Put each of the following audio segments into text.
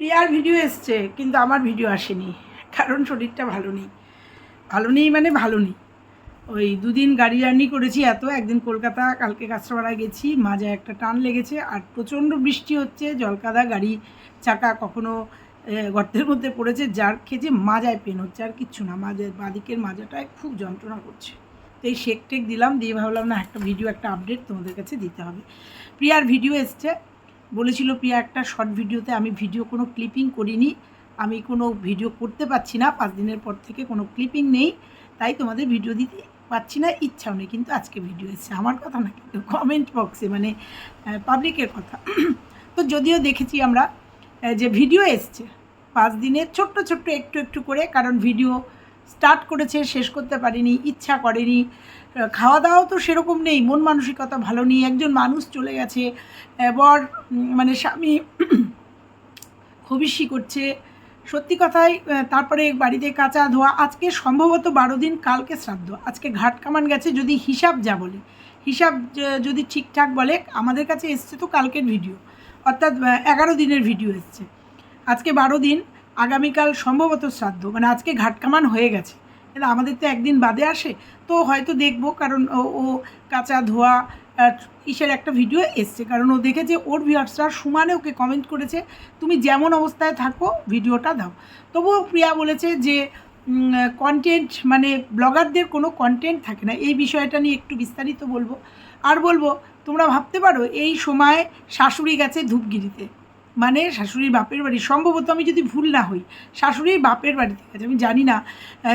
প্রিয়ার ভিডিও এসছে, কিন্তু আমার ভিডিও আসেনি, কারণ শরীরটা ভালো নেই। ভালো নেই মানে ভালো নেই। ওই দুদিন গাড়ি জার্নি করেছি এত, একদিন কলকাতা, কালকে কাঁচরাপাড়ায় গেছি, মাঝে একটা টান লেগেছে, আর প্রচণ্ড বৃষ্টি হচ্ছে, জলকাদা গাড়ি চাকা কখনো গর্তের মধ্যে পড়েছে, যার খেয়েছে মাজায় পেন হচ্ছে, আর কিচ্ছু না, মাঝে, বাদিকের মাজাটায় খুব যন্ত্রণা করছে। তো এই শেক টেক দিলাম, দিয়ে ভাবলাম, না, একটা ভিডিও একটা আপডেট তোমাদের কাছে দিতে হবে। প্রিয়ার ভিডিও এসছে বলেছিল প্রিয়া, একটা শর্ট ভিডিওতে আমি ভিডিও কোনো ক্লিপিং করিনি। আমি কোনো ভিডিও করতে পারছি না, পাঁচ দিনের পর থেকে কোনো ক্লিপিং নেই। তাই তোমাদের ভিডিও দিতে পারছি না, ইচ্ছাও নেই। কিন্তু আজকে ভিডিও এসছে। আমার কথা না কিন্তু কমেন্ট বক্সে মানে পাবলিকের কথা। তো যদিও দেখেছি আমরা যে ভিডিও এসছে, পাঁচ দিনের ছোট্ট ছোট্ট একটু একটু করে, কারণ ভিডিও স্টার্ট করেছে শেষ করতে পারিনি ইচ্ছা করেনি। খাওয়া দাওয়াও তো সেরকম নেই মন মানসিকতা ভালো নেই একজন মানুষ চলে গেছে আহ, বর মানে স্বামী খবিসি করছে। সত্যি কথাই তারপরে বাড়িতে কাঁচা ধোয়া আজকে সম্ভবত বারো দিন কালকে শ্রাদ্ধ আজকে ঘাট কামান গেছে যদি হিসাব যা বলে। হিসাব যদি ঠিকঠাক বলে আমাদের কাছে এসছে তো কালকের ভিডিও অর্থাৎ এগারো দিনের ভিডিও এসছে। আজকে বারো দিন আগামীকাল সম্ভবত শ্রাদ্ধ মানে আজকে ঘাটকামান হয়ে গেছে। কিন্তু আমাদের তো একদিন বাদে আসে, তো হয়তো দেখব, কারণ ও কাঁচা ধোয়া ইসের একটা ভিডিও এসছে। কারণ ও দেখেছে, ওর ভিউয়ার্সরা সমানে ওকে কমেন্ট করেছে, তুমি যেমন অবস্থায় থাকো ভিডিওটা দাও। তবুও প্রিয়া বলেছে যে কন্টেন্ট মানে ব্লগারদের কোনো কন্টেন্ট থাকে না। এই বিষয়টা নিয়ে একটু বিস্তারিত বলব। আর বলব, তোমরা ভাবতে পারো, এই সময় শাশুড়ি গেছে ধূপগিরিতে। মানে শাশুড়ির বাপের বাড়ি। সম্ভবত আমি যদি ভুল না হই, শাশুড়ির বাপের বাড়িতে আছে আমি জানি না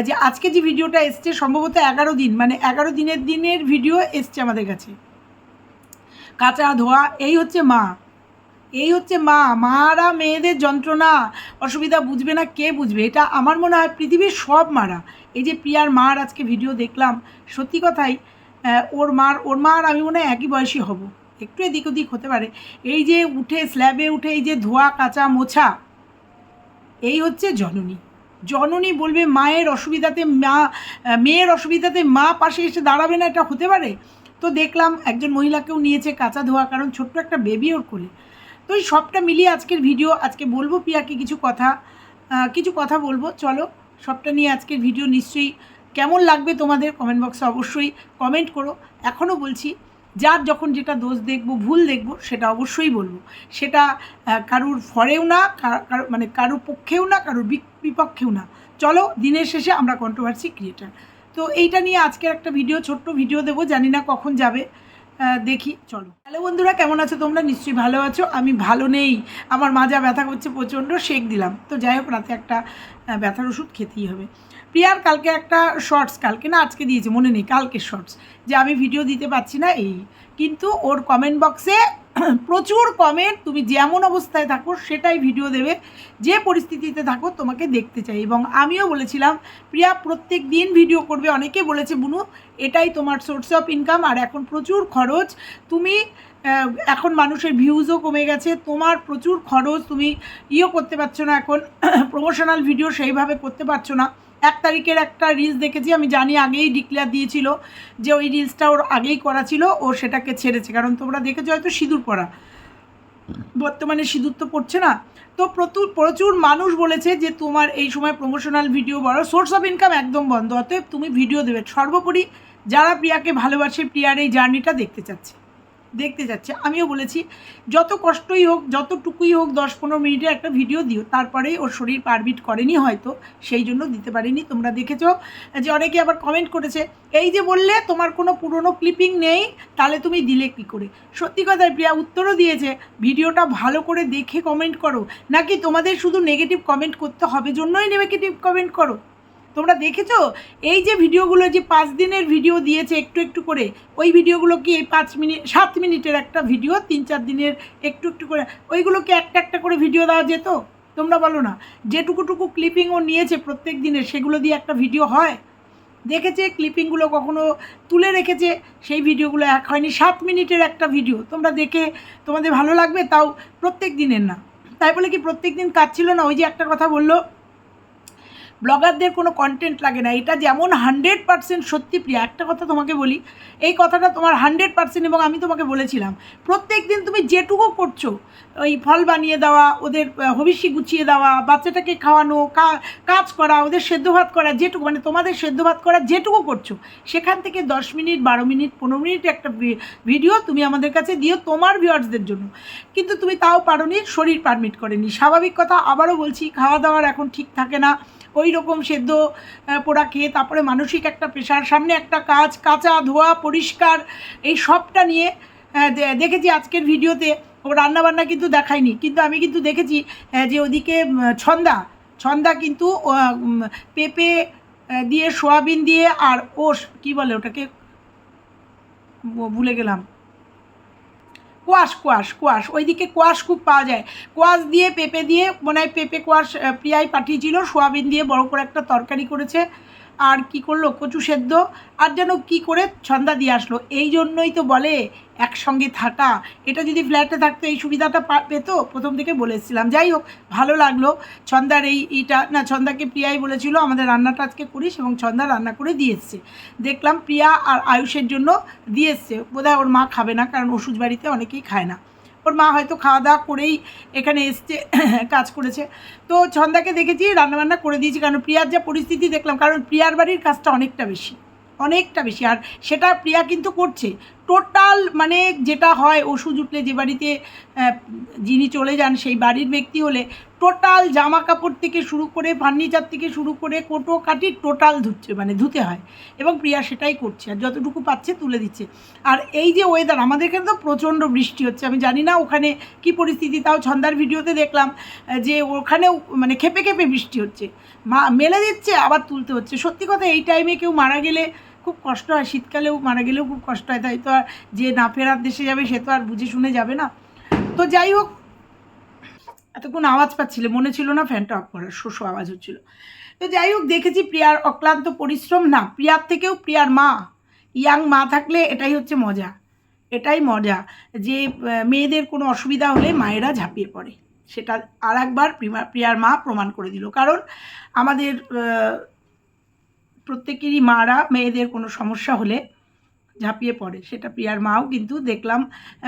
যে আজকে যে ভিডিওটা এসছে সম্ভবত এগারো দিন মানে এগারো দিনের দিনের ভিডিও এসছে আমাদের কাছে। কাঁচা ধোয়া, এই হচ্ছে মা। এই হচ্ছে মা। মারা মেয়েদের যন্ত্রণা। অসুবিধা বুঝবে না কে বুঝবে? এটা আমার মনে হয় পৃথিবীর সব মারা। এই যে প্রিয়ার মার আজকে ভিডিও দেখলাম, সত্যি কথাই ওর মার ওর মার আমি মনে হয় একই বয়সী হব। একটু এদিক ওদিক হতে পারে। এই যে উঠে স্ল্যাবে উঠে এই যে ধোয়া কাঁচা মোছা, এই হচ্ছে জননী। জননী বলবে, মায়ের অসুবিধাতে মা, মেয়ের অসুবিধাতে মা পাশে এসে দাঁড়াবে না, এটা হতে পারে? তো দেখলাম একজন মহিলাকেও নিয়েছে কাঁচা ধোয়া, কারণ ছোট্ট একটা বেবি ওর কোলে। তো এই সবটা মিলিয়ে আজকের ভিডিও, আজকে বলব পিয়াকে কিছু কথা কিছু কথা বলব। চলো, সবটা নিয়ে আজকের ভিডিও নিশ্চয়ই কেমন লাগবে তোমাদের কমেন্ট বক্সে অবশ্যই কমেন্ট করো। এখনও বলছি যার যখন যেটা দোষ দেখব, ভুল দেখব, সেটা অবশ্যই বলব। সেটা কারুর ফরেও না মানে কারুর পক্ষেও না, কারুর বিপক্ষেও না। চলো, দিনের শেষে আমরা কন্ট্রোভার্সি ক্রিয়েটার তো এইটা নিয়ে আজকের একটা ভিডিও ছোট্ট ভিডিও দেবো, জানি না কখন যাবে। দেখি, চলো। হ্যালো বন্ধুরা, কেমন আছো তোমরা? নিশ্চয়ই ভালো আছো। আমি ভালো নেই। আমার মাজা ব্যথা করছে প্রচণ্ড শেক দিলাম। তো যাই হোক, রাতে একটা ব্যথার ওষুধ খেতেই হবে। প্রিয়ার কালকে একটা শর্টস কালকে না, আজকে দিয়েছে, মনে নেই কালকে শর্টস যে আমি ভিডিও দিতে পারছি না এই। কিন্তু ওর কমেন্ট বক্সে প্রচুর কমেন্ট তুমি যেমন অবস্থায় থাকো, সেটাই ভিডিও দেবে। যে পরিস্থিতিতে থাকো, তোমাকে দেখতে চাই। এবং আমিও বলেছিলাম, প্রিয়া প্রত্যেক দিন ভিডিও করবে। অনেকে বলেছে, বুনু, এটাই তোমার সোর্স অফ ইনকাম আর এখন প্রচুর খরচ। তুমি এখন মানুষের ভিউজও কমে গেছে। তোমার প্রচুর খরচ, তুমি ইয়েও করতে পারছ না এখন। প্রমোশনাল ভিডিও সেইভাবে করতে পারছ না। এক তারিখের একটা রিলস দেখেছি, আমি জানি আগেই ডিক্লেয়ার দিয়েছিল যে ওই রিলসটা ওর আগেই করা ছিল, ও সেটাকে ছেড়েছে। কারণ তোমরা দেখেছ হয়তো সিঁদুর পরা। বর্তমানে সিঁদুর তো পড়ছে না। তো প্রচুর প্রচুর মানুষ বলেছে যে তোমার এই সময় প্রমোশনাল ভিডিও বড়। সোর্স অফ ইনকাম একদম বন্ধ। অতএব তুমি ভিডিও দেবে। সর্বোপরি যারা প্রিয়াকে ভালোবাসে, প্রিয়ার এই জার্নিটা দেখতে চাচ্ছে। দেখতে যাচ্ছে। আমিও বলেছি, যত কষ্টই হোক, যতটুকুই হোক, দশ পনেরো মিনিটের একটা ভিডিও দিও, তারপরে ওর শরীর পারবিট করেনি হয়তো, সেই জন্য দিতে পারিনি। তোমরা দেখেছ যে অনেকে আবার কমেন্ট করেছে, এই যে বললে তোমার কোনো পুরনো ক্লিপিং নেই, তাহলে তুমি দিলে কী করে? সত্যি কথায় প্রিয়া, উত্তরও দিয়েছে, ভিডিওটা ভালো করে দেখে কমেন্ট করো। নাকি তোমাদের শুধু নেগেটিভ কমেন্ট করতে হবে জন্যই নেগেটিভ কমেন্ট করো? তোমরা দেখেছ? এই যে ভিডিওগুলো যে পাঁচ দিনের ভিডিও দিয়েছে একটু একটু করে, ওই ভিডিওগুলো কি এই পাঁচ মিনিট সাত মিনিটের একটা ভিডিও, তিন চার দিনের একটু একটু করে ওইগুলোকে একটা একটা করে ভিডিও দেওয়া যেত? তোমরা বলো না। যেটুকুটুকু ক্লিপিং ও নিয়েছে প্রত্যেক দিনের, সেগুলো দিয়ে একটা ভিডিও হয়? দেখেছে? ক্লিপিংগুলো কখনো তুলে রেখেছে? সেই ভিডিওগুলো এক হয়নি, সাত মিনিটের একটা ভিডিও। তোমরা দেখে তোমাদের ভালো লাগবে, তাও প্রত্যেক দিনের না। তাই বলে কি প্রত্যেক দিন কাজ ছিল না? ওই যে একটা কথা বলল ব্লগারদের কোনো কন্টেন্ট লাগে না। এটা যেমন হান্ড্রেড পার্সেন্ট সত্যি প্রিয়া, একটা কথা তোমাকে বলি, এই কথাটা তোমার হান্ড্রেড পার্সেন্ট এবং আমি তোমাকে বলেছিলাম। প্রত্যেক দিন তুমি যেটুকু করছ, ওই ফল বানিয়ে দেওয়া, ওদের হবিষ্যি গুছিয়ে দেওয়া, বাচ্চাটাকে খাওয়ানো কাজ করা, ওদের সেদ্ধ ভাত করা, যেটুকু মানে তোমাদের সেদ্ধ ভাত করা যেটুকু করছ, সেখান থেকে দশ মিনিট, বারো মিনিট, পনেরো মিনিট একটা ভিডিও তুমি আমাদের কাছে দিও তোমার ভিউয়ার্সদের জন্য। কিন্তু তুমি তাও পারোনি, শরীর পারমিট করেনি। স্বাভাবিক কথা, আবারও বলছি খাওয়া দাওয়ার এখন ঠিক থাকে না। ওই রকম সেদ্ধ পোড়া খেয়ে তারপরে মানসিক একটা পেশার সামনে একটা কাজ, কাঁচা ধোয়া, পরিষ্কার, এই সবটা নিয়ে দেখেছি আজকের ভিডিওতে। ও রান্নাবান্না কিন্তু দেখায়নি, কিন্তু আমি কিন্তু দেখেছি যে ওদিকে ছন্দা ছন্দা কিন্তু পেঁপে দিয়ে, সোয়াবিন দিয়ে, আর ওস, কি বলে ওটাকে? ভুলে গেলাম। কোয়াশ কোয়াশ কোয়াশ। ওইদিকে কোয়াশ খুব পাওয়া যায়। কোয়াশ দিয়ে পেঁপে দিয়ে, মনে হয় পেঁপে কোয়াশ প্রিয়াই পাঠিয়েছিল, সোয়াবিন দিয়ে বড় করে একটা তরকারি করেছে। আর কি করল? কচু সেদ্ধ? আর যেন কি করে ছন্দা দিয়ে আসলো? এই জন্যই তো বলে একসঙ্গে থাকা। এটা যদি ফ্ল্যাটে থাকতো, এই সুবিধাটা পেতো? প্রথম থেকে বলেছিলাম যাই হোক, ভালো লাগল। ছন্দার এই এইটা না, ছন্দাকে প্রিয়াই বলেছিল, আমাদের রান্নাটা আজকে করিস এবং ছন্দা রান্না করে দিয়ে এসছে। দেখলাম প্রিয়া আর আয়ুষের জন্য দিয়ে এসছে। বোধহয় ওর মা খাবে না, কারণ ওষুধ বাড়িতে অনেকেই খায় না। ওর মা হয়তো খাওয়া দাওয়া করেই এখানে এসছে, কাজ করেছে। তো ছন্দাকে দেখেছি, রান্নাবান্না করে দিয়েছি, কারণ প্রিয়ার যা পরিস্থিতি দেখলাম, কারণ প্রিয়ার বাড়ির কাজটা অনেকটা বেশি অনেকটা বেশি। আর সেটা প্রিয়া কিন্তু করছে টোটাল মানে যেটা হয়, ওষুধ উঠলে যে বাড়িতে যিনি চলে যান সেই বাড়ির ব্যক্তি হলে টোটাল জামা কাপড় থেকে শুরু করে, ফার্নিচার থেকে শুরু করে, কোটো কাটি টোটাল ধুচ্ছে মানে ধুতে হয়। এবং প্রিয়া সেটাই করছে আর যতটুকু পাচ্ছে তুলে দিচ্ছে। আর এই যে ওয়েদার আমাদের এখানে তো প্রচণ্ড বৃষ্টি হচ্ছে। আমি জানি না ওখানে কি পরিস্থিতি, তাও ছন্দার ভিডিওতে দেখলাম যে ওখানেও মানে খেপে খেপে বৃষ্টি হচ্ছে। মা, মেলে দিচ্ছে, আবার তুলতে হচ্ছে। সত্যি কথা, এই টাইমে কেউ মারা গেলে খুব কষ্ট হয়। শীতকালেও মারা গেলেও খুব কষ্ট হয়। তাই তো আর যে না ফেরার দেশে যাবে, সে তো আর বুঝে শুনে যাবে না। তো যাই হোক, এতক্ষণ আওয়াজ পাচ্ছিলে, মনে ছিল না ফ্যানটা অফ করার শোষো আওয়াজ হচ্ছিল। তো যাই হোক, দেখেছি প্রিয়ার অক্লান্ত পরিশ্রম। না, প্রিয়ার থেকেও প্রিয়ার মা। ইয়াং মা থাকলে এটাই হচ্ছে মজা। এটাই মজা যে মেয়েদের কোনো অসুবিধা হলে মায়েরা ঝাঁপিয়ে পড়ে। সেটা আর একবার প্রিয়ার মা প্রমাণ করে দিল। কারণ আমাদের প্রত্যেকেরই মারা মেয়েদের কোনো সমস্যা হলে ঝাঁপিয়ে পড়ে। সেটা প্রিয়ার মাও কিন্তু দেখলাম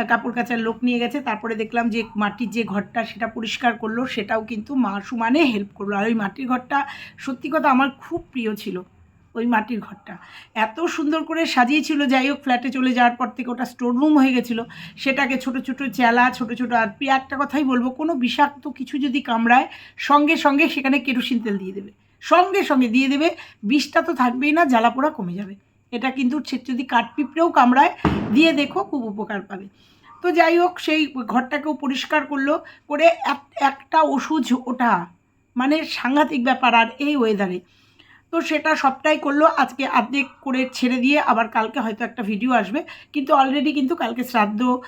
কাপড় কাচার লোক নিয়ে গেছে, তারপরে দেখলাম যে মাটির যে ঘরটা সেটা পরিষ্কার করল, সেটাও কিন্তু মা সমানে হেল্প করল। আর ওই মাটির ঘরটা সত্যি কথা আমার খুব প্রিয় ছিল, ওই মাটির ঘরটা। এত সুন্দর করে সাজিয়েছিল, যাই হোক ফ্ল্যাটে চলে যাওয়ার পর থেকে ওটা স্টোর রুম হয়ে গেছিল। সেটাকে ছোট ছোট চেলা, ছোট ছোট আর প্রিয়া একটা কথাই বলব, কোনো বিষাক্ত কিছু যদি কামড়ায়, সঙ্গে সঙ্গে সেখানে কেরোসিন তেল দিয়ে দেবে। সঙ্গে সঙ্গে দিয়ে দেবে, বিষটা তো থাকবেই না জ্বালা পোড়া কমে যাবে। এটা কিন্তু যদি কাঠপিঁপড়েও কামড়ায়, দিয়ে দেখো খুব উপকার পাবে। তো যাই হোক, সেই ঘরটাকেও পরিষ্কার করল, করে এক- একটা ওষুধ ওটা মানে সাংঘাতিক ব্যাপার আর এই ওয়েদারে তো সেটা সবটাই করল, আজকে অর্ধেক করে ছেড়ে দিয়ে আবার কালকে হয়তো একটা ভিডিও আসবে, কিন্তু অলরেডি কিন্তু কালকে শ্রাদ্ধ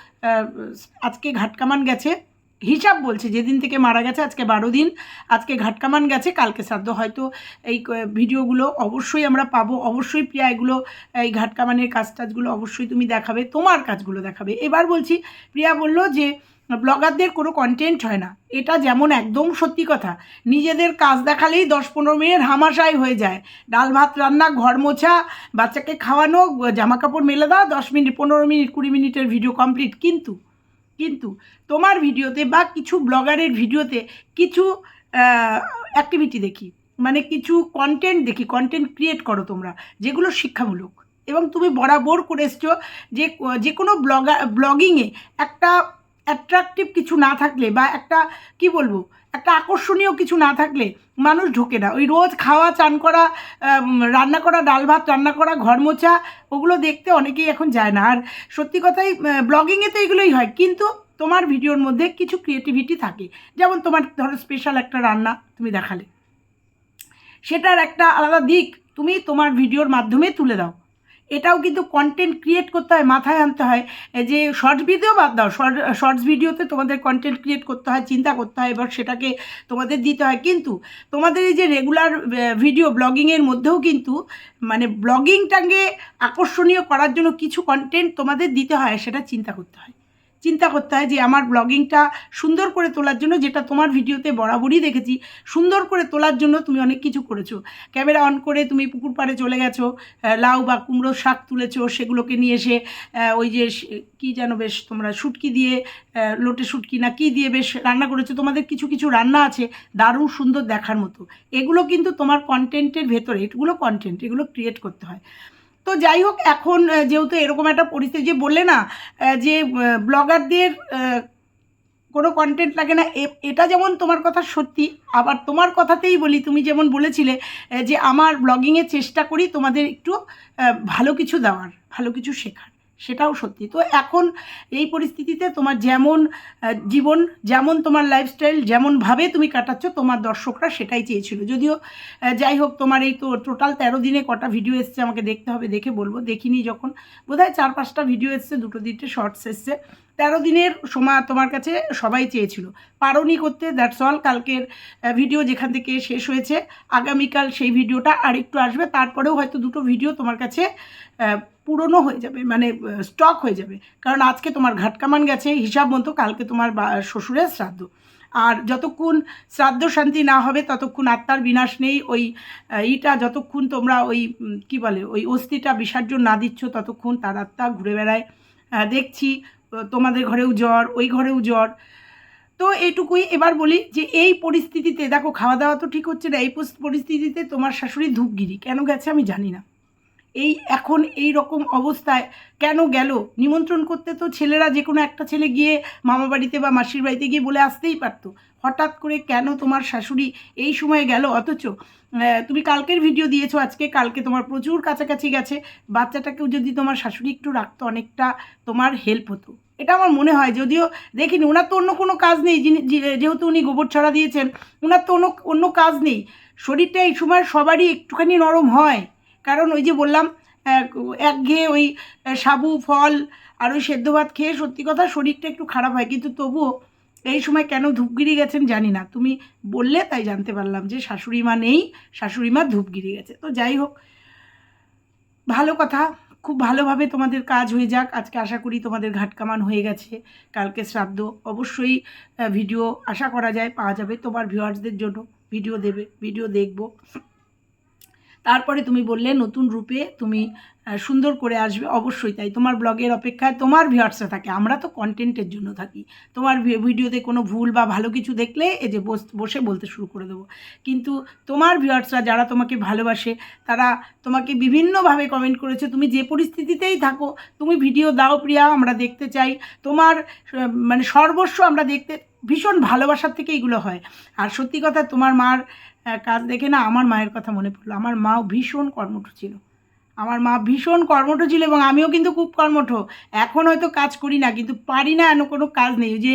আজকে ঘাটকামান গেছে। হিসাব বলছে, যেদিন থেকে মারা গেছে, আজকে বারো দিন, আজকে ঘাটকামান গেছে, কালকে শ্রাদ্ধ। হয়তো এই ভিডিওগুলো অবশ্যই আমরা পাবো, অবশ্যই প্রিয়া এগুলো, এই ঘাটকামানের কাজ টাজগুলো অবশ্যই তুমি দেখাবে, তোমার কাজগুলো দেখাবে। এবার বলছি, প্রিয়া বলল যে, ব্লগারদের কোনো কন্টেন্ট হয় না। এটা যেমন একদম সত্যি কথা। নিজেদের কাজ দেখালেই দশ পনেরো মিনিট হামাশাই হয়ে যায়। ডাল ভাত রান্না, ঘর মোছা, বাচ্চাকে খাওয়ানো, জামা কাপড় মেলে দেওয়া দশ মিনিট, পনেরো মিনিট, কুড়ি মিনিটের ভিডিও কমপ্লিট কিন্তু কিন্তু তোমার ভিডিওতে বা কিছু ব্লগারের ভিডিওতে কিছু অ্যাক্টিভিটি দেখি। মানে কিছু কন্টেন্ট দেখি কন্টেন্ট ক্রিয়েট করো তোমরা, যেগুলো শিক্ষামূলক। এবং তুমি বরাবর করে এসছো যে যে কোনো ব্লগা, ব্লগিংয়ে একটা অ্যাট্রাকটিভ কিছু না থাকলে বা একটা, কি বলব একটা আকর্ষণীয় কিছু না থাকলে মানুষ ঢোকে না। ওই রোজ খাওয়া, চান করা রান্না করা, ডাল ভাত, রান্না করা, ঘর মোছা, ওগুলো দেখতে অনেকেই এখন যায় না। আর সত্যি কথাই ব্লগিংয়ে তো এগুলোই হয়। কিন্তু তোমার ভিডিওর মধ্যে কিছু ক্রিয়েটিভিটি থাকে। যেমন তোমার ধরো স্পেশাল একটা রান্না তুমি দেখালে। সেটার একটা আলাদা দিক তুমি তোমার ভিডিওর মাধ্যমে তুলে দাও। এটাও কিন্তু কন্টেন্ট ক্রিয়েট করতে হয়, মাথায় আনতে হয়। যে শর্টস ভিডিও বাদ দাও শর্টস ভিডিওতে তোমাদের কন্টেন্ট ক্রিয়েট করতে হয়, চিন্তা করতে হয়, এবার সেটাকে তোমাদের দিতে হয়। কিন্তু তোমাদের এই যে রেগুলার ভিডিও ব্লগিংয়ের মধ্যেও কিন্তু মানে ব্লগিংটাকে আকর্ষণীয় করার জন্য কিছু কন্টেন্ট তোমাদের দিতে হয়, সেটা চিন্তা করতে হয়। চিন্তা করতে হয় যে আমার ব্লগিংটা সুন্দর করে তোলার জন্য, যেটা তোমার ভিডিওতে বরাবরই দেখেছি, সুন্দর করে তোলার জন্য তুমি অনেক কিছু করেছ। ক্যামেরা অন করে তুমি পুকুর পাড়ে চলে গেছো লাউ বা কুমড়ো শাক তুলেছো, সেগুলোকে নিয়ে এসে ওই যে কি যেন বেশ তোমরা শুটকি দিয়ে লোটে শুটকি না কি দিয়ে বেশ রান্না করেছ, তোমাদের কিছু কিছু রান্না আছে দারুণ সুন্দর দেখার মতো। এগুলো কিন্তু তোমার কন্টেন্টের ভেতরে, এগুলো কন্টেন্ট এগুলো ক্রিয়েট করতে হয়। তো যাই হোক, এখন যেহেতু এরকম একটা পরিস্থিতি যে বললে না যে ব্লগারদের কোনো কন্টেন্ট লাগে না এটা যেমন তোমার কথা সত্যি, আবার তোমার কথাতেই বলি, তুমি যেমন বলেছিলে যে আমার ব্লগিংয়ে চেষ্টা করি তোমাদের একটু ভালো কিছু দেওয়ার, ভালো কিছু শেখার। সেটাও সত্যি। তো এখন এই পরিস্থিতিতে তোমার যেমন জীবন, যেমন তোমার লাইফস্টাইল যেমনভাবে তুমি কাটাচ্ছ, তোমার দর্শকরা সেটাই চেয়েছিল। যদিও যাই হোক, তোমার এই তো টোটাল তেরো দিনে কটা ভিডিও এসছে, আমাকে দেখতে হবে, দেখে বলব। দেখিনি যখন, বোধহয় চার পাঁচটা ভিডিও এসছে, দুটো তিনটে শর্টস এসছে। তেরো দিনের সময় তোমার কাছে সবাই চেয়েছিল। পারোনি করতে দ্যাটস অল কালকের ভিডিও যেখান থেকে শেষ হয়েছে, আগামীকাল সেই ভিডিওটা আরেকটু আসবে। তারপরেও হয়তো দুটো ভিডিও তোমার কাছে পুরনো হয়ে যাবে মানে স্টক হয়ে যাবে। কারণ আজকে তোমার ঘাটকামান গেছে, হিসাব মতো কালকে তোমার শ্বশুরের শ্রাদ্ধ। আর যতক্ষণ শ্রাদ্ধ শান্তি না হবে, ততক্ষণ আত্মার বিনাশ নেই। ওই ইটা যতক্ষণ তোমরা ওই কি বলে, ওই অস্থিটা বিসর্জন না দিচ্ছ, ততক্ষণ তার আত্মা ঘুরে বেড়ায়। দেখছি তোমাদের ঘরেও জ্বর, ওই ঘরেও জ্বর। তো এইটুকুই এবার বলি যে এই পরিস্থিতিতে, দেখো, খাওয়া দাওয়া তো ঠিক হচ্ছে না, এই পরিস- পরিস্থিতিতে তোমার শাশুড়ি ধূপগিরি, কেন গেছে আমি জানি না। এই এখন এই রকম অবস্থায় কেন গেল? নিমন্ত্রণ করতে তো ছেলেরা যে কোনো একটা ছেলে গিয়ে মামা বাড়িতে বা মাসির বাড়িতে গিয়ে বলে আসতেই পারতো। হঠাৎ করে কেন তোমার শাশুড়ি এই সময় গেল? অথচ তুমি কালকের ভিডিও দিয়েছ, আজকে কালকে তোমার প্রচুর কাছাকাছি গেছে। বাচ্চাটাকেও যদি তোমার শাশুড়ি একটু রাখতো, অনেকটা তোমার হেল্প হতো। এটা আমার মনে হয়, যদিও দেখিনি ওনার তো অন্য কোনো কাজ নেই। যিনি- যেহেতু উনি গোবর ছড়া দিয়েছেন ওনার তো অন্য অন্য কাজ নেই। শরীরটা এই সময় সবারই একটুখানি নরম হয়। কারণ ওই যে বললাম, এক একঘেয়ে ওই সাবু, ফল আর ওই সেদ্ধ ভাত খেয়ে সত্যি কথা শরীরটা একটু খারাপ হয়। কিন্তু তবুও এই সময় কেন ধূপগিরি গেছেন জানি না। তুমি বললে তাই জানতে পারলাম যে শাশুড়ি মা নেই, শাশুড়ি মা ধূপগিরি গেছে। তো যাই হোক, ভালো কথা, খুব ভালোভাবে তোমাদের কাজ হয়ে যাক। আজকে আশা করি তোমাদের ঘাটকামান হয়ে গেছে। কালকে শ্রাদ্ধ, অবশ্যই ভিডিও আশা করা যায়, পাওয়া যাবে। তোমার ভিউয়ার্সদের জন্য ভিডিও দেবে, ভিডিও দেখব। তারপরে তুমি বললে নতুন রূপে তুমি সুন্দর করে আসবে। অবশ্যই তাই। তোমার ব্লগের অপেক্ষায় তোমার ভিউয়ার্সরা থাকে। আমরা তো কন্টেন্টের জন্য থাকি। তোমার ভিডিওতে কোনো ভুল বা ভালো কিছু দেখলে এই যে বস- বলতে শুরু করে দেবো। কিন্তু তোমার ভিউয়ার্সরা যারা তোমাকে ভালোবাসে, তারা তোমাকে বিভিন্নভাবে কমেন্ট করেছে, তুমি যে পরিস্থিতিতেই থাকো, তুমি ভিডিও দাও প্রিয়া, আমরা দেখতে চাই। তোমার মানে সর্বস্ব আমরা দেখতে, ভীষণ ভালোবাসার থেকে এগুলো হয়। আর সত্যি কথা, তোমার মার কাজ দেখে না আমার মায়ের কথা মনে পড়ল। আমার মাও ভীষণ কর্মঠ ছিল। আমার মা ভীষণ কর্মঠ ছিল এবং আমিও কিন্তু খুব কর্মঠ। এখন হয়তো কাজ করি না, কিন্তু পারি না এমন কোনো কাজ নেই। ওই যে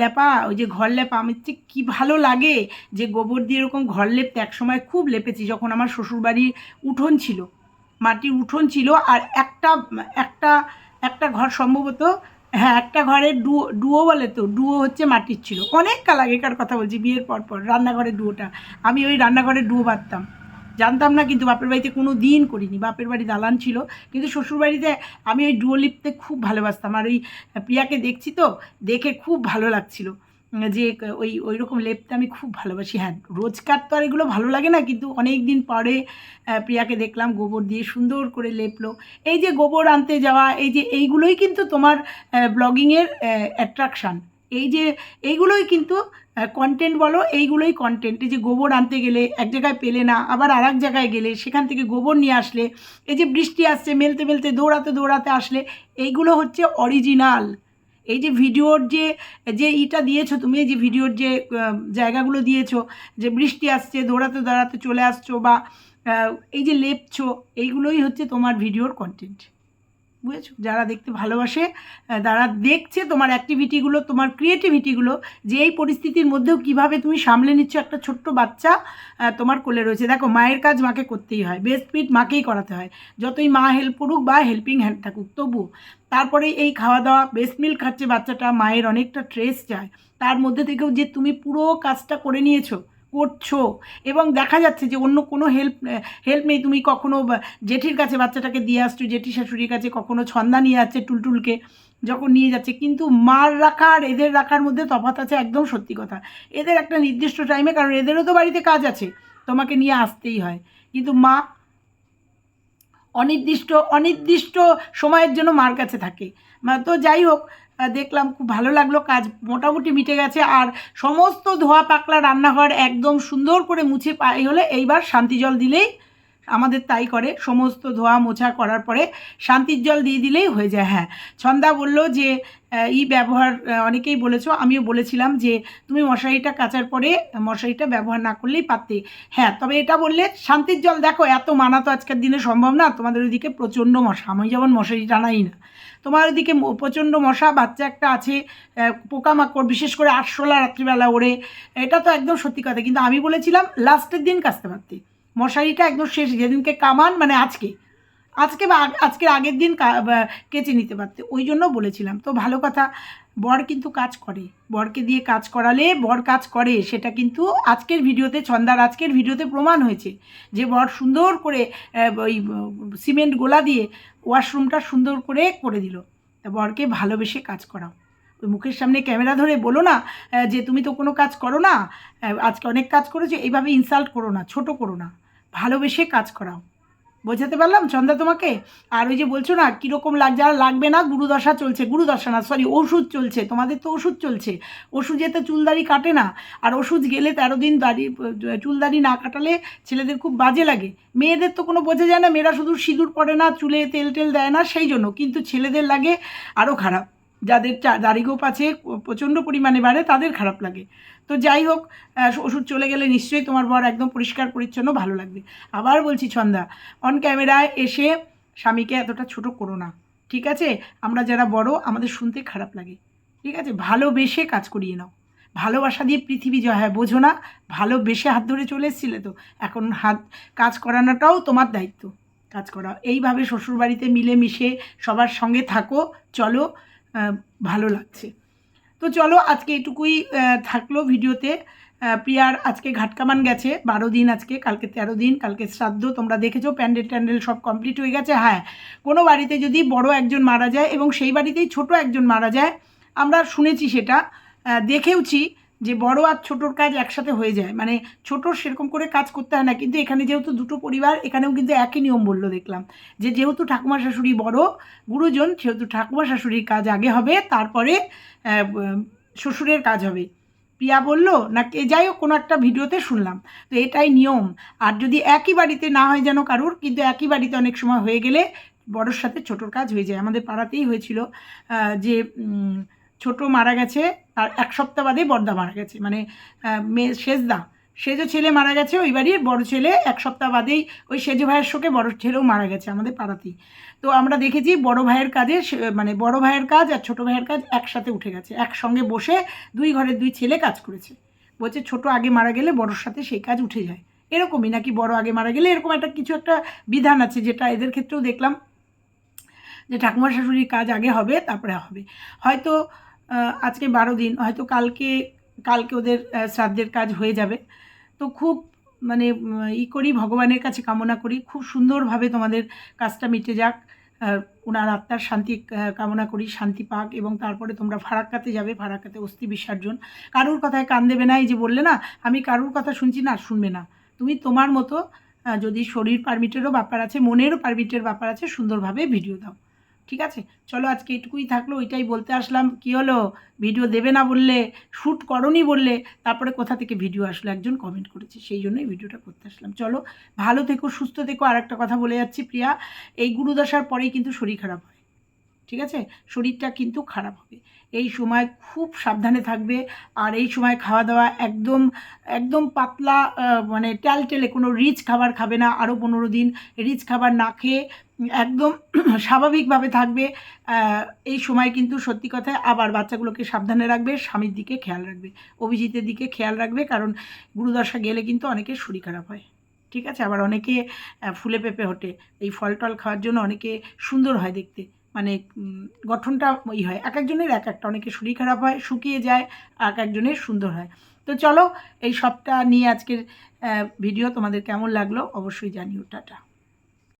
লেপা, ওই যে ঘর লেপা, আমি যে কী ভালো লাগে যে গোবর দিয়ে এরকম ঘর লেপতে একসময় খুব লেপেছি, যখন আমার শ্বশুরবাড়ির উঠোন ছিল, মাটির উঠোন ছিল। আর একটা একটা একটা ঘর সম্ভবত হ্যাঁ একটা ঘরে ডুয়ো ডুয়ো বলে তো, ডুয়ো হচ্ছে মাটির ছিল। অনেক কাল আগেকার কথা বলছি, বিয়ের পর পর, রান্নাঘরের ডুয়োটা। আমি ওই রান্নাঘরে ডুয়ো বাঁধতাম। জানতাম না কিন্তু বাপের বাড়িতে কোনো দিন করিনি, বাপের বাড়ি দালান ছিল। কিন্তু শ্বশুরবাড়িতে আমি ওই ডুয়ো লিপতে খুব ভালোবাসতাম। আর ওই প্রিয়াকে দেখছি তো, দেখে খুব ভালো লাগছিল। যে ওই ওই রকম লেপতে আমি খুব ভালোবাসি। হ্যাঁ রোজকার তো আর এগুলো ভালো লাগে না, কিন্তু অনেক দিন পরে প্রিয়াকে দেখলাম গোবর দিয়ে সুন্দর করে লেপলো। এই যে গোবর আনতে যাওয়া, এই যে এইগুলোই কিন্তু তোমার ব্লগিংয়ের অ্যাট্রাকশান এই যে এইগুলোই কিন্তু কন্টেন্ট বলো, এইগুলোই কন্টেন্ট এই যে গোবর আনতে গেলে এক জায়গায় পেলে না, আবার আর এক জায়গায় গেলে সেখান থেকে গোবর নিয়ে আসলে, এই যে বৃষ্টি আসছে মেলতে মেলতে দৌড়াতে দৌড়াতে আসলে, এইগুলো হচ্ছে অরিজিনাল এই যে ভিডিওর যে যে ইটা দিয়েছ, তুমি এই যে ভিডিওর যে জায়গাগুলো দিয়েছ, যে বৃষ্টি আসছে, দৌড়াতে দৌড়াতে চলে আসছো বা এই যে লেপছো, এইগুলোই হচ্ছে তোমার ভিডিওর কন্টেন্ট বুঝেছ যারা দেখতে ভালোবাসে যারা দেখছে তোমার অ্যাক্টিভিটিগুলো তোমার ক্রিয়েটিভিটিগুলো যে এই পরিস্থিতির মধ্যেও কীভাবে তুমি সামলে নিচ্ছ একটা ছোট্ট বাচ্চা তোমার কোলে রয়েছে। দেখো, মায়ের কাজ মাকে করতেই হয় বেস্ট ফিট মাকেই করাতে হয়। যতই মা হেল্প করুক বা হেল্পিং হ্যান্ড থাকুক, তবুও। তারপরে এই খাওয়া দাওয়া বেস্ট মিল খাচ্ছে বাচ্চাটা, মায়ের অনেকটা ট্রেস যায়। তার মধ্যে থেকেও যে তুমি পুরো কাজটা করে নিয়েছো করছ? এবং দেখা যাচ্ছে যে অন্য কোনো হেল্প হেল্প নেই। তুমি কখনো জেঠির কাছে বাচ্চাটাকে দিয়ে আসছো, জেঠি শাশুড়ির কাছে কখনো ছন্দা নিয়ে যাচ্ছে টুলটুলকে যখন নিয়ে যাচ্ছে। কিন্তু মার রাখা আর এদের রাখার মধ্যে তফাৎ আছে একদম সত্যি কথা। এদের একটা নির্দিষ্ট টাইমে কারণ এদেরও তো বাড়িতে কাজ আছে, তোমাকে নিয়ে আসতেই হয়। কিন্তু মা অনির্দিষ্ট অনির্দিষ্ট সময়ের জন্য মার কাছে থাকে। তো যাই হোক দেখলাম, খুব ভালো লাগল, কাজ মোটামুটি মিটে গেছে, আর সমস্ত ধোয়া পাকলা রান্নাঘর একদম সুন্দর করে মুছে পাই হলে এইবার শান্তি জল দিলেই আমাদের তাই করে। সমস্ত ধোয়া মোছা করার পরে শান্তির জল দিয়ে দিলেই হয়ে যায় হ্যাঁ। ছন্দা বলল যে ই ব্যবহার অনেকেই বলেছ, আমিও বলেছিলাম যে, তুমি মশারিটা কাচার পরে মশারিটা ব্যবহার না করলেই পারতে। হ্যাঁ তবে এটা বললে শান্তির জল দেখো, এত মানা তো আজকের দিনে সম্ভব না। তোমাদের ওইদিকে প্রচণ্ড মশা, আমি যেমন মশারি টানাই না। তোমার ওইদিকে প্রচণ্ড মশা, বাচ্চা একটা আছে পোকামাকড়, বিশেষ করে আরশোলা রাত্রিবেলা ওড়ে। এটা তো একদম সত্যি কথা, কিন্তু আমি বলেছিলাম, লাস্টের দিন কাচতে পারতে। মশারিটা একদম শেষ, যেদিনকে কামান মানে আজকে। আজকে বা আজকের আগের দিন কেচে নিতে পারতে। ওই জন্য বলেছিলাম। তো ভালো কথা, বর কিন্তু কাজ করে। বরকে দিয়ে কাজ করালে বর কাজ করে। সেটা কিন্তু আজকের ভিডিওতে, ছন্দার আজকের ভিডিওতে প্রমাণ হয়েছে। যে বর সুন্দর করে ওই, সিমেন্ট গোলা দিয়ে ওয়াশরুমটা সুন্দর করে করে দিল। তা বরকে ভালোবেসে কাজ করাও। মুখের সামনে ক্যামেরা ধরে বলো না যে তুমি তো কোনো কাজ করো না আজকে অনেক কাজ করেছ, এইভাবে ইনসাল্ট করো না, ছোট করো না, ভালোবেসে কাজ করাও। বোঝাতে পারলাম চন্দা তোমাকে? আর ওই যে বলছো না, কীরকম লাগ, যারা লাগবে না, গুরুদশা চলছে, গুরুদশা না সরি ওষুধ চলছে, তোমাদের তো ওষুধ চলছে, ওষুধে তো চুলদারি কাটে না, আর ওষুধ গেলে তেরো দিন দাড়ি চুলদারি না কাটালে ছেলেদের খুব বাজে লাগে, মেয়েদের তো কোনো বোঝা যায় না, মেয়েরা শুধু সিঁদুর পড়ে না, চুলে তেল টেল দেয় না, সেই জন্য, কিন্তু ছেলেদের লাগে আরও খারাপ। যাদের চা- দাড়িগোপ আছে প্রচণ্ড পরিমাণে বাড়ে, তাদের খারাপ লাগে। তো যাই হোক ওষুধ চলে গেলে নিশ্চয়ই তোমার বর একদম পরিষ্কার, পরিচ্ছন্ন, ভালো লাগবে। আবার বলছি, ছন্দা অন ক্যামেরায় এসে স্বামীকে এতটা ছোট করো না, ঠিক আছে? আমরা যারা বড়, আমাদের শুনতে খারাপ লাগে। ঠিক আছে? ভালোবেসে কাজ করিয়ে নাও। ভালোবাসা দিয়ে পৃথিবী জয় হয়, বোঝো না, ভালোবেসে হাত ধরে চলে এসেছিলে তো। এখন হাত, কাজ করানোটাও তোমার দায়িত্ব। কাজ করা এইভাবে শ্বশুরবাড়িতে মিলেমিশে সবার সঙ্গে থাকো, চলো। ভালো লাগছে। তো চলো আজকে এটুকুই থাকল ভিডিওতে। প্রিয়ার আজকে ঘাটকামান গেছে, বারো দিন আজকে, কালকে তেরো দিন, কালকে শ্রাদ্ধ, তোমরা দেখেছ, প্যান্ডেল ট্যান্ডেল সব কমপ্লিট হয়ে গেছে। হ্যাঁ কোনো বাড়িতে যদি বড় একজন মারা যায় এবং সেই বাড়িতেই ছোট একজন মারা যায়, আমরা শুনেছি সেটা দেখেওছি। যে বড় আর ছোটোর কাজ একসাথে হয়ে যায়। মানে ছোটোর সেরকম করে কাজ করতে হয় না। কিন্তু এখানে যেহেতু দুটো পরিবার, এখানেও কিন্তু একই নিয়ম বলল দেখলাম। যে যেহেতু ঠাকুমা শাশুড়ি বড়, গুরুজন, সেহেতু ঠাকুমা শাশুড়ির কাজ আগে হবে, তারপরে শ্বশুরের কাজ হবে। প্রিয়া বলল, না কে যাই হোক, কোনো একটা ভিডিওতে শুনলাম। তো এটাই নিয়ম। আর যদি একই বাড়িতে না হয় যেন কারুর, কিন্তু একই বাড়িতে অনেক সময় হয়ে গেলে বড়োর সাথে ছোটোর কাজ হয়ে যায়। আমাদের পাড়াতেই হয়েছিল যে ছোট মারা গেছে তার এক সপ্তাহ বাদে বর্দা মারা গেছে। মানে মেয়ে সেজদা সেজো ছেলে মারা গেছে ওই বাড়ির, বড় ছেলে এক সপ্তাহ বাদেই ওই সেজো ভাইয়ের শোকে বড় ছেলেও মারা গেছে আমাদের পাড়াতেই। তো আমরা দেখেছি বড় ভাইয়ের কাজে মানে বড় ভাইয়ের কাজ আর ছোট ভাইয়ের কাজ একসাথে উঠে গেছে। একসঙ্গে বসে দুই ঘরের দুই ছেলে কাজ করেছে। বলছে ছোট আগে মারা গেলে বড়োর সাথে সেই কাজ উঠে যায়। এরকমই নাকি বড় আগে মারা গেলে এরকম একটা কিছু একটা বিধান আছে যেটা এদের ক্ষেত্রেও দেখলাম। যে ঠাকুমা শাশুড়ির কাজ আগে হবে, তারপরে হবে। হয়তো আজকে বারো দিন, হয়তো কালকে কালকে ওদের শ্রাদ্ধের কাজ হয়ে যাবে। তো খুব মানে ই করি, ভগবানের কাছে কামনা করি, খুব সুন্দরভাবে তোমাদের কাজটা মিটে যাক। ওনার আত্মার শান্তি কামনা করি, শান্তি পাক এবং তারপরে তোমরা ফারাক্কাতে যাবে, ফারাক্কাতে অস্থি বিসর্জন। কারুর কথায় কান দেবে না, এই যে বললে না, আমি কারুর কথা শুনছি না শুনবে না। তুমি তোমার মতো যদি শরীর পারমিটেরও ব্যাপার আছে, মনেরও পারমিটের ব্যাপার আছে, সুন্দরভাবে ভিডিও দাও। ঠিক আছে? চলো আজকে এটুকুই থাকল, ওইটাই বলতে আসলাম। কি হলো? ভিডিও দেবে না বললে শ্যুট করনি বললে, তারপরে কোথা থেকে ভিডিও আসলো? একজন কমেন্ট করেছে, সেই জন্যই ভিডিওটা করতে আসলাম। চলো, ভালো থেকো, সুস্থ থেকো। আর একটা কথা বলে যাচ্ছি, প্রিয়া। এই গুরুদশার পরেই কিন্তু শরীর খারাপ হয়। ঠিক আছে? শরীরটা কিন্তু খারাপ হবে। এই সময় খুব সাবধানে থাকবে। আর এই সময় খাওয়া দাওয়া একদম একদম পাতলা মানে টেলে কোনো রিচ খাবার খাবে না। আরও পনেরো দিন রিচ খাবার না খেয়ে একদম স্বাভাবিকভাবে থাকবে। এই সময় কিন্তু সত্যি কথায় আবার বাচ্চাগুলোকে সাবধানে রাখবে, স্বামীর দিকে খেয়াল রাখবে, অভিজিতের দিকে খেয়াল রাখবে, কারণ গুরুদশা গেলে কিন্তু অনেকের শরীর খারাপ হয়। ঠিক আছে? আবার অনেকে ফুলে পেঁপে ওঠে। এই ফল টল খাওয়ার জন্য অনেকে সুন্দর হয় দেখতে। মানে গঠনটা ওই হয়। এক একজনের এক একটা। অনেকে শরীর খারাপ হয়, শুকিয়ে যায়, এক একজনের সুন্দর হয়। তো চলো, এই সবটা নিয়ে আজকের ভিডিও তোমাদের কেমন লাগল অবশ্যই জানিও। টাটা।